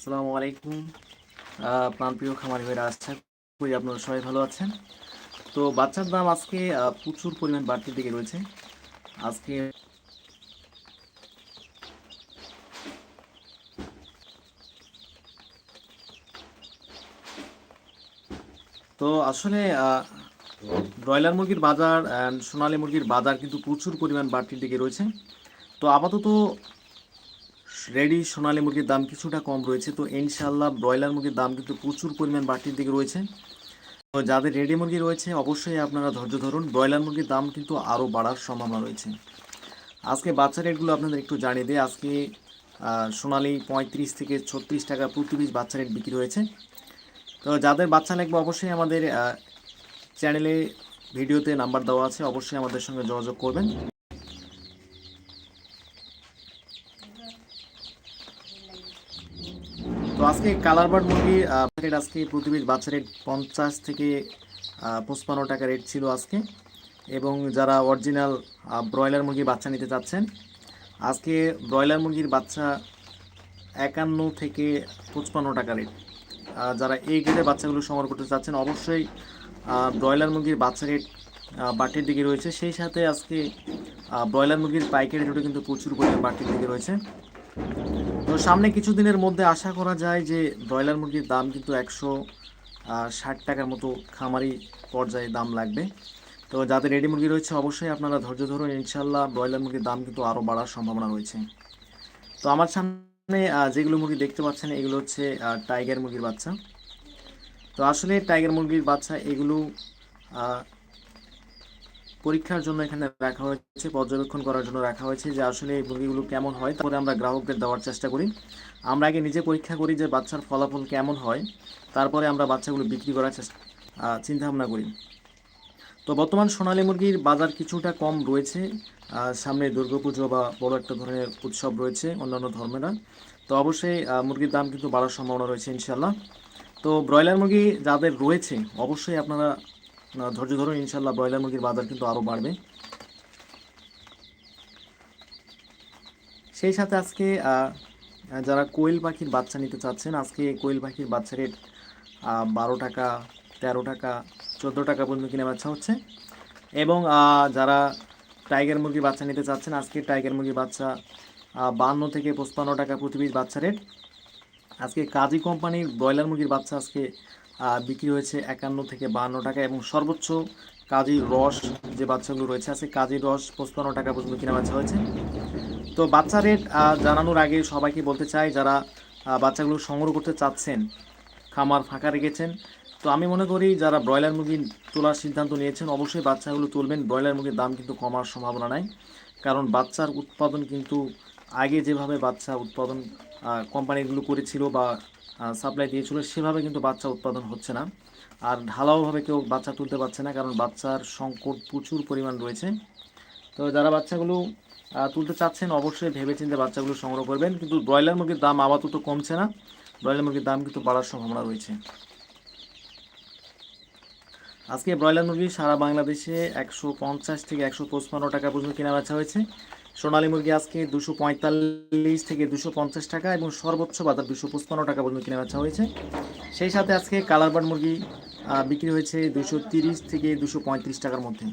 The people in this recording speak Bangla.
আসসালামু আলাইকুম। প্রাণপ্রিয় খামারি ভাইরা, আশা করি আপনারা সবাই ভালো আছেন। তো বাচ্চার দাম আজকে প্রচুর পরিমাণ বাড়তির দিকে রয়েছে। আজকে তো আসলে ব্রয়লার মুরগির বাজার সোনালী মুরগির বাজার কিন্তু প্রচুর পরিমাণ বাড়তির দিকে রয়েছে। তো আপাতত রেডি সোনালী মুরগির দাম কিছুটা কম রয়েছে। তো ইনশাল্লাহ ব্রয়লার মুরগির দাম কিন্তু প্রচুর পরিমাণ বাড়তির দিকে রয়েছে। তো যাদের রেডি মুরগি রয়েছে, অবশ্যই আপনারা ধৈর্য ধরুন। ব্রয়লার মুরগির দাম কিন্তু আরও বাড়ার সম্ভাবনা রয়েছে। আজকে বাচ্চা রেটগুলো আপনাদের একটু জানিয়ে দিই। আজকে সোনালি পঁয়ত্রিশ থেকে ছত্রিশ টাকা প্রতি পিস বাচ্চা রেট বিক্রি হয়েছে। তো যাদের বাচ্চা লাগবে, অবশ্যই আমাদের চ্যানেলে ভিডিওতে নাম্বার দেওয়া আছে। অবশ্যই আমাদের সঙ্গে যোগাযোগ করবেন। তো আজকে কালার বার্ড মুরগি রেট আজকে প্রতি পিস বাচ্চা রেট পঞ্চাশ থেকে পঁচপান্ন টাকা রেট ছিল আজকে। এবং যারা অরিজিনাল ব্রয়লার মুরগির বাচ্চা নিতে চাচ্ছেন, আজকে ব্রয়লার মুরগির বাচ্চা একান্ন থেকে পঁচপান্ন টাকা রেট যারা এই গ্রেডের বাচ্চাগুলো সংগ্রহ করতে চাচ্ছেন, অবশ্যই ব্রয়লার মুরগির বাচ্চা রেট বাড়তির দিকে রয়েছে। সেই সাথে আজকে ব্রয়লার মুরগির পাইকারি রেটও কিন্তু প্রচুর পরিমাণ বাড়তির দিকে রয়েছে। তো সামনে কিছুদিনের মধ্যে আশা করা যায় যে ব্রয়লার মুরগির দাম কিন্তু একশো ষাট টাকার মতো খামারি পর্যায়ে দাম লাগবে। তো যাদের রেডি মুরগি রয়েছে অবশ্যই আপনারা ধৈর্য ধরুন, ইনশাল্লাহ ব্রয়লার মুরগির দাম কিন্তু আরও বাড়ার সম্ভাবনা রয়েছে। তো আমার সামনে যেগুলো মুরগি দেখতে পাচ্ছেন, এগুলো হচ্ছে টাইগার মুরগির বাচ্চা। তো আসলে টাইগার মুরগির বাচ্চা এগুলো পরীক্ষার জন্য এখানে রাখা হয়েছে, পর্যবেক্ষণ করার জন্য রাখা হয়েছে যে আসলে এই মুরগিগুলো কেমন হয়, তারপরে আমরা গ্রাহকদের দেওয়ার চেষ্টা করি। আমরা আগে নিজে পরীক্ষা করি যে বাচ্চার ফলাফল কেমন হয়, তারপরে আমরা বাচ্চাগুলো বিক্রি করার চেষ্টা চিন্তা ভাবনা করি। তো বর্তমান সোনালী মুরগির বাজার কিছুটা কম রয়েছে সামনে দুর্গাপুজো বা বড় একটা ধরনের উৎসব রয়েছে অন্যান্য ধর্মেরা। তো অবশ্যই মুরগির দাম কিন্তু বাড়ার সম্ভাবনা রয়েছে ইনশাল্লাহ তো ব্রয়লার মুরগি যাদের রয়েছে, অবশ্যই আপনারা ধৈর্য ধরুন ইনশাল্লাহ ব্রয়লার মুরগির বাজার কিন্তু আরও বাড়বে। সেই সাথে আজকে যারা কোয়েল পাখির বাচ্চা নিতে চাচ্ছেন, আজকে কোয়েল পাখির বাচ্চা রেট বারো টাকা, তেরো টাকা, চোদ্দ টাকা পর্যন্ত কিনে বাচ্চা হচ্ছে। এবং যারা টাইগার মুরগির বাচ্চা নিতে চাচ্ছেন, আজকে টাইগার মুরগির বাচ্চা বান্ন থেকে পঁচপান্ন টাকা প্রতি বাচ্চা রেট। আজকে কাজী কোম্পানির ব্রয়লার মুরগির বাচ্চা আজকে বিক্রি হয়েছে একান্ন থেকে বাহান্ন টাকা এবং সর্বোচ্চ কাজী রস যে বাচ্চাগুলো রয়েছে আজকে কাজী রস পঁচপান্ন টাকা পর্যন্ত কিনা বাচ্চা হয়েছে। তো বাচ্চা রেট জানানোর আগে সবাইকে বলতে চাই, যারা বাচ্চাগুলো সংগ্রহ করতে চাচ্ছেন, খামার ফাঁকা রেখেছেন, তো আমি মনে করি যারা ব্রয়লার মুরগি তোলার সিদ্ধান্ত নিয়েছেন, অবশ্যই বাচ্চাগুলো তুলবেন। ব্রয়লার মুরগির দাম কিন্তু কমার সম্ভাবনা নাই, কারণ বাচ্চার উৎপাদন কিন্তু আগে যেভাবে বাচ্চা উৎপাদন কোম্পানিগুলো করেছিল বা সাপ্লাই দিয়েছিল, সেভাবে কিন্তু বাচ্চা উৎপাদন হচ্ছে না। আর ঢালাওভাবে কেউ বাচ্চা তুলতে পারছে না, কারণ বাচ্চার সংকট প্রচুর পরিমাণ রয়েছে। তো যারা বাচ্চাগুলো তুলতে চাচ্ছেন, অবশ্যই ভেবেচিন্তে বাচ্চাগুলো সংগ্রহ করবেন। কিন্তু ব্রয়লার মুরগির দাম আপাতত কমছে না। ব্রয়লার মুরগির দাম কিন্তু বাড়ার সম্ভাবনা রয়েছে। আজকে ব্রয়লার মুরগি সারা বাংলাদেশে একশো পঞ্চাশ থেকে একশো পঁচপান্ন টাকা পর্যন্ত কেনা বেচা হয়েছে। সোনালী মুরগি আজকে দুশো পঁয়তাল্লিশ থেকে দুশো পঞ্চাশ টাকা এবং সর্বোচ্চ বাজার দুশো পঁচপান্ন টাকা পর্যন্ত কেনা বেচা হয়েছে। সেই সাথে আজকে কালারবার্ড মুরগি বিক্রি হয়েছে দুশো তিরিশ থেকে দুশো পঁয়ত্রিশ টাকার মধ্যে।